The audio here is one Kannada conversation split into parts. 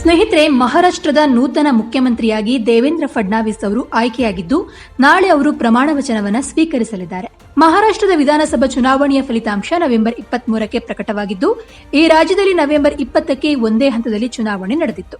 ಸ್ನೇಹಿತರೆ, ಮಹಾರಾಷ್ಟ್ರದ ನೂತನ ಮುಖ್ಯಮಂತ್ರಿಯಾಗಿ ದೇವೇಂದ್ರ ಫಡ್ನಾವಿಸ್ ಅವರು ಆಯ್ಕೆಯಾಗಿದ್ದು, ನಾಳೆ ಅವರು ಪ್ರಮಾಣ ವಚನವನ್ನು ಸ್ವೀಕರಿಸಲಿದ್ದಾರೆ. ಮಹಾರಾಷ್ಟ್ರದ ವಿಧಾನಸಭಾ ಚುನಾವಣೆಯ ಫಲಿತಾಂಶ ನವೆಂಬರ್ ಇಪ್ಪತ್ಮೂರಕ್ಕೆ ಪ್ರಕಟವಾಗಿದ್ದು, ಈ ರಾಜ್ಯದಲ್ಲಿ ನವೆಂಬರ್ ಇಪ್ಪತ್ತಕ್ಕೆ ಒಂದೇ ಹಂತದಲ್ಲಿ ಚುನಾವಣೆ ನಡೆದಿತ್ತು.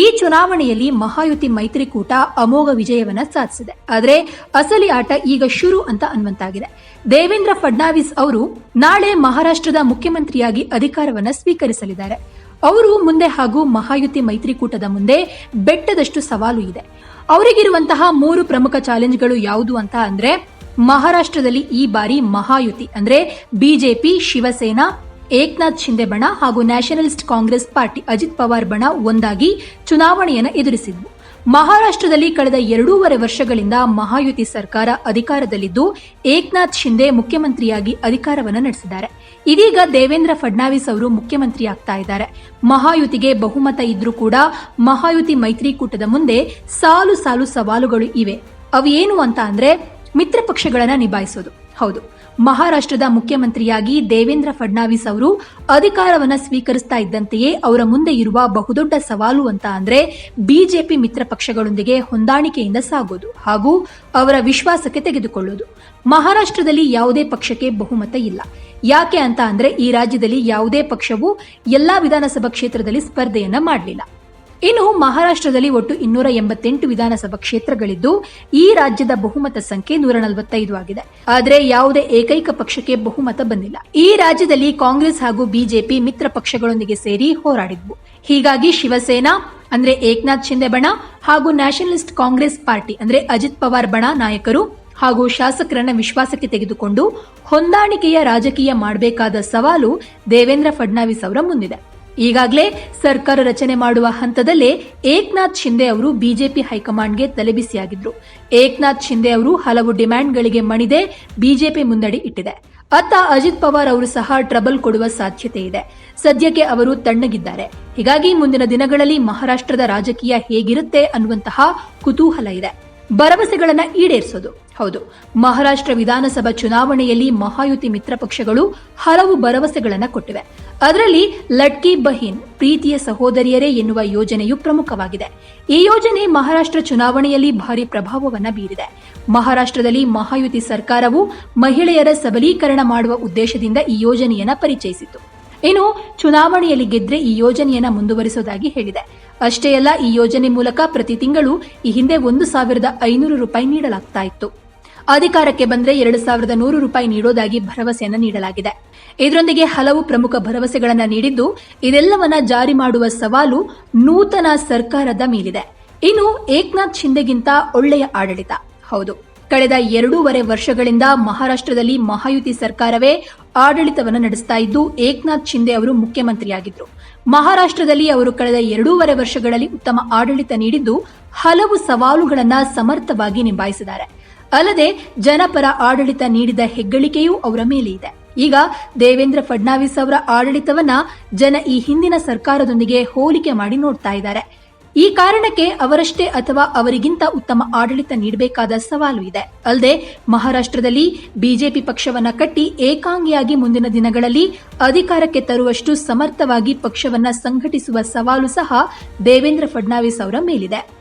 ಈ ಚುನಾವಣೆಯಲ್ಲಿ ಮಹಾಯುತಿ ಮೈತ್ರಿಕೂಟ ಅಮೋಘ ವಿಜಯವನ್ನ ಸಾಧಿಸಿದೆ. ಆದರೆ ಅಸಲಿ ಆಟ ಈಗ ಶುರು ಅಂತ ಅನ್ನುವಂತಾಗಿದೆ. ದೇವೇಂದ್ರ ಫಡ್ನಾವಿಸ್ ಅವರು ನಾಳೆ ಮಹಾರಾಷ್ಟ್ರದ ಮುಖ್ಯಮಂತ್ರಿಯಾಗಿ ಅಧಿಕಾರವನ್ನ ಸ್ವೀಕರಿಸಲಿದ್ದಾರೆ. ಅವರು ಮುಂದೆ ಹಾಗೂ ಮಹಾಯುತಿ ಮೈತ್ರಿಕೂಟದ ಮುಂದೆ ಬೆಟ್ಟದಷ್ಟು ಸವಾಲು ಇದೆ. ಅವರಿಗಿರುವಂತಹ ಮೂರು ಪ್ರಮುಖ ಚಾಲೆಂಜ್ಗಳು ಯಾವುದು ಅಂತ ಅಂದ್ರೆ ಮಹಾರಾಷ್ಟ್ರದಲ್ಲಿ ಈ ಬಾರಿ ಮಹಾಯುತಿ ಅಂದ್ರೆ ಬಿಜೆಪಿ, ಶಿವಸೇನಾ ಏಕ್ನಾಥ್ ಶಿಂದೆ ಬಣ ಹಾಗೂ ನ್ಯಾಷನಲಿಸ್ಟ್ ಕಾಂಗ್ರೆಸ್ ಪಾರ್ಟಿ ಅಜಿತ್ ಪವಾರ್ ಬಣ ಒಂದಾಗಿ ಚುನಾವಣೆಯನ್ನು ಎದುರಿಸಿದ್ವು. ಮಹಾರಾಷ್ಟ್ರದಲ್ಲಿ ಕಳೆದ ಎರಡೂವರೆ ವರ್ಷಗಳಿಂದ ಮಹಾಯುತಿ ಸರ್ಕಾರ ಅಧಿಕಾರದಲ್ಲಿದ್ದು, ಏಕ್ನಾಥ್ ಶಿಂದೆ ಮುಖ್ಯಮಂತ್ರಿಯಾಗಿ ಅಧಿಕಾರವನ್ನು ನಡೆಸಿದ್ದಾರೆ. ಇದೀಗ ದೇವೇಂದ್ರ ಫಡ್ನಾವಿಸ್ ಅವರು ಮುಖ್ಯಮಂತ್ರಿ ಆಗ್ತಾ ಇದ್ದಾರೆ. ಮಹಾಯುತಿಗೆ ಬಹುಮತ ಇದ್ರೂ ಕೂಡ ಮಹಾಯುತಿ ಮೈತ್ರಿಕೂಟದ ಮುಂದೆ ಸಾಲು ಸಾಲು ಸವಾಲುಗಳು ಇವೆ. ಅವು ಏನು ಅಂತ ಅಂದ್ರೆ, ಮಿತ್ರ ಪಕ್ಷಗಳನ್ನ ನಿಭಾಯಿಸೋದು. ಹೌದು. ಮಹಾರಾಷ್ಟ್ರದ ಮುಖ್ಯಮಂತ್ರಿಯಾಗಿ ದೇವೇಂದ್ರ ಫಡ್ನಾವಿಸ್ ಅವರು ಅಧಿಕಾರವನ್ನು ಸ್ವೀಕರಿಸ್ತಾ ಇದ್ದಂತೆಯೇ ಅವರ ಮುಂದೆ ಇರುವ ಬಹುದೊಡ್ಡ ಸವಾಲು ಅಂತ ಅಂದ್ರೆ ಬಿಜೆಪಿ ಮಿತ್ರ ಪಕ್ಷಗಳೊಂದಿಗೆ ಹೊಂದಾಣಿಕೆಯಿಂದ ಸಾಗೋದು ಹಾಗೂ ಅವರ ವಿಶ್ವಾಸಕ್ಕೆ ತೆಗೆದುಕೊಳ್ಳೋದು. ಮಹಾರಾಷ್ಟ್ರದಲ್ಲಿ ಯಾವುದೇ ಪಕ್ಷಕ್ಕೆ ಬಹುಮತ ಇಲ್ಲ. ಯಾಕೆ ಅಂತ ಅಂದ್ರೆ ಈ ರಾಜ್ಯದಲ್ಲಿ ಯಾವುದೇ ಪಕ್ಷವು ಎಲ್ಲಾ ವಿಧಾನಸಭಾ ಕ್ಷೇತ್ರದಲ್ಲಿ ಸ್ಪರ್ಧೆಯನ್ನ ಮಾಡಲಿಲ್ಲ. ಇನ್ನು ಮಹಾರಾಷ್ಟ್ರದಲ್ಲಿ ಒಟ್ಟು ಇನ್ನೂರ ಎಂಬತ್ತೆಂಟು ವಿಧಾನಸಭಾ ಕ್ಷೇತ್ರಗಳಿದ್ದು, ಈ ರಾಜ್ಯದ ಬಹುಮತ ಸಂಖ್ಯೆ ನೂರ ನಲವತ್ತೈದು ಆಗಿದೆ. ಆದರೆ ಯಾವುದೇ ಏಕೈಕ ಪಕ್ಷಕ್ಕೆ ಬಹುಮತ ಬಂದಿಲ್ಲ. ಈ ರಾಜ್ಯದಲ್ಲಿ ಕಾಂಗ್ರೆಸ್ ಹಾಗೂ ಬಿಜೆಪಿ ಮಿತ್ರ ಪಕ್ಷಗಳೊಂದಿಗೆ ಸೇರಿ ಹೋರಾಡಿದ್ವು. ಹೀಗಾಗಿ ಶಿವಸೇನಾ, ಅಂದ್ರೆ ಏಕ್ನಾಥ್ ಶಿಂದೆ ಬಣ ಹಾಗೂ ನ್ಯಾಷನಲಿಸ್ಟ್ ಕಾಂಗ್ರೆಸ್ ಪಾರ್ಟಿ, ಅಂದ್ರೆ ಅಜಿತ್ ಪವಾರ್ ಬಣ ನಾಯಕರು ಹಾಗೂ ಶಾಸಕರನ್ನ ವಿಶ್ವಾಸಕ್ಕೆ ತೆಗೆದುಕೊಂಡು ಹೊಂದಾಣಿಕೆಯ ರಾಜಕೀಯ ಮಾಡಬೇಕಾದ ಸವಾಲು ದೇವೇಂದ್ರ ಫಡ್ನಾವಿಸ್ ಅವರ ಮುಂದಿದೆ. ಈಗಾಗಲೇ ಸರ್ಕಾರ ರಚನೆ ಮಾಡುವ ಹಂತದಲ್ಲೇ ಏಕನಾಥ್ ಶಿಂದೆ ಅವರು ಬಿಜೆಪಿ ಹೈಕಮಾಂಡ್ಗೆ ತಲೆಬಿಸಿಯಾಗಿದ್ರು ಏಕನಾಥ್ ಶಿಂದೆ ಅವರು ಹಲವು ಡಿಮ್ಯಾಂಡ್ಗಳಿಗೆ ಮಣಿದೆ ಬಿಜೆಪಿ ಮುನ್ನಡೆ ಇಟ್ಟಿದೆ. ಅತ್ತ ಅಜಿತ್ ಪವಾರ್ ಅವರು ಸಹ ಟ್ರಬಲ್ ಕೊಡುವ ಸಾಧ್ಯತೆ ಇದೆ. ಸದ್ಯಕ್ಕೆ ಅವರು ತಣ್ಣಗಿದ್ದಾರೆ. ಹೀಗಾಗಿ ಮುಂದಿನ ದಿನಗಳಲ್ಲಿ ಮಹಾರಾಷ್ಟ್ರದ ರಾಜಕೀಯ ಹೇಗಿರುತ್ತೆ ಅನ್ನುವಂತಹ ಕುತೂಹಲ ಇದೆ. ಭರವಸೆಗಳನ್ನ ಈಡೇರಿಸೋದು. ಹೌದು. ಮಹಾರಾಷ್ಟ್ರ ವಿಧಾನಸಭಾ ಚುನಾವಣೆಯಲ್ಲಿ ಮಹಾಯುತಿ ಮಿತ್ರ ಪಕ್ಷಗಳು ಹಲವು ಭರವಸೆಗಳನ್ನು ಕೊಟ್ಟಿವೆ. ಅದರಲ್ಲಿ ಲಡ್ಕಿ ಬಹಿನ್, ಪ್ರೀತಿಯ ಸಹೋದರಿಯರೇ ಎನ್ನುವ ಯೋಜನೆಯು ಪ್ರಮುಖವಾಗಿದೆ. ಈ ಯೋಜನೆ ಮಹಾರಾಷ್ಟ್ರ ಚುನಾವಣೆಯಲ್ಲಿ ಭಾರಿ ಪ್ರಭಾವವನ್ನು ಬೀರಿದೆ. ಮಹಾರಾಷ್ಟ್ರದಲ್ಲಿ ಮಹಾಯುತಿ ಸರ್ಕಾರವು ಮಹಿಳೆಯರ ಸಬಲೀಕರಣ ಮಾಡುವ ಉದ್ದೇಶದಿಂದ ಈ ಯೋಜನೆಯನ್ನು ಪರಿಚಯಿಸಿತು ಇನ್ನು ಚುನಾವಣೆಯಲ್ಲಿ ಗೆದ್ರೆ ಈ ಯೋಜನೆಯನ್ನು ಮುಂದುವರಿಸುವುದಾಗಿ ಹೇಳಿದೆ. ಅಷ್ಟೇ ಅಲ್ಲ, ಈ ಯೋಜನೆ ಮೂಲಕ ಪ್ರತಿ ತಿಂಗಳು ಈ ಹಿಂದೆ ಒಂದು ಸಾವಿರದ ಐನೂರು ರೂಪಾಯಿ ನೀಡಲಾಗ್ತಾ ಇತ್ತು ಅಧಿಕಾರಕ್ಕೆ ಬಂದರೆ ಎರಡು ಸಾವಿರದ ನೂರು ರೂಪಾಯಿ ನೀಡೋದಾಗಿ ಭರವಸೆಯನ್ನು ನೀಡಲಾಗಿದೆ. ಇದರೊಂದಿಗೆ ಹಲವು ಪ್ರಮುಖ ಭರವಸೆಗಳನ್ನು ನೀಡಿದ್ದು, ಇದೆಲ್ಲವನ್ನ ಜಾರಿ ಮಾಡುವ ಸವಾಲು ನೂತನ ಸರ್ಕಾರದ ಮೇಲಿದೆ. ಇನ್ನು ಏಕ್ನಾಥ್ ಶಿಂದೆಗಿಂತ ಒಳ್ಳೆಯ ಆಡಳಿತ. ಹೌದು. ಕಳೆದ ಎರಡೂವರೆ ವರ್ಷಗಳಿಂದ ಮಹಾರಾಷ್ಟ್ರದಲ್ಲಿ ಮಹಾಯುತಿ ಸರ್ಕಾರವೇ ಆಡಳಿತವನ್ನು ನಡೆಸ್ತಾ ಇದ್ದು, ಏಕ್ನಾಥ್ ಶಿಂದೆ ಅವರು ಮುಖ್ಯಮಂತ್ರಿಯಾಗಿದ್ದರು ಮಹಾರಾಷ್ಟ್ರದಲ್ಲಿ ಅವರು ಕಳೆದ ಎರಡೂವರೆ ವರ್ಷಗಳಲ್ಲಿ ಉತ್ತಮ ಆಡಳಿತ ನೀಡಿದ್ದು, ಹಲವು ಸವಾಲುಗಳನ್ನು ಸಮರ್ಥವಾಗಿ ನಿಭಾಯಿಸಿದ್ದಾರೆ. ಅಲ್ಲದೆ, ಜನಪರ ಆಡಳಿತ ನೀಡಿದ ಹೆಗ್ಗಳಿಕೆಯೂ ಅವರ ಮೇಲೆ ಇದೆ. ಈಗ ದೇವೇಂದ್ರ ಫಡ್ನಾವಿಸ್ ಅವರ ಆಡಳಿತವನ್ನ ಜನ ಈ ಹಿಂದಿನ ಸರ್ಕಾರದೊಂದಿಗೆ ಹೋಲಿಕೆ ಮಾಡಿ ನೋಡ್ತಾ ಇದ್ದಾರೆ. ಈ ಕಾರಣಕ್ಕೆ ಅವರಷ್ಟೇ ಅಥವಾ ಅವರಿಗಿಂತ ಉತ್ತಮ ಆಡಳಿತ ನೀಡಬೇಕಾದ ಸವಾಲು ಇದೆ. ಅಲ್ಲದೆ, ಮಹಾರಾಷ್ಟ್ರದಲ್ಲಿ ಬಿಜೆಪಿ ಪಕ್ಷವನ್ನ ಕಟ್ಟಿ ಏಕಾಂಗಿಯಾಗಿ ಮುಂದಿನ ದಿನಗಳಲ್ಲಿ ಅಧಿಕಾರಕ್ಕೆ ತರುವಷ್ಟು ಸಮರ್ಥವಾಗಿ ಪಕ್ಷವನ್ನ ಸಂಘಟಿಸುವ ಸವಾಲು ಸಹ ದೇವೇಂದ್ರ ಫಡ್ನಾವಿಸ್ ಅವರ ಮೇಲಿದೆ.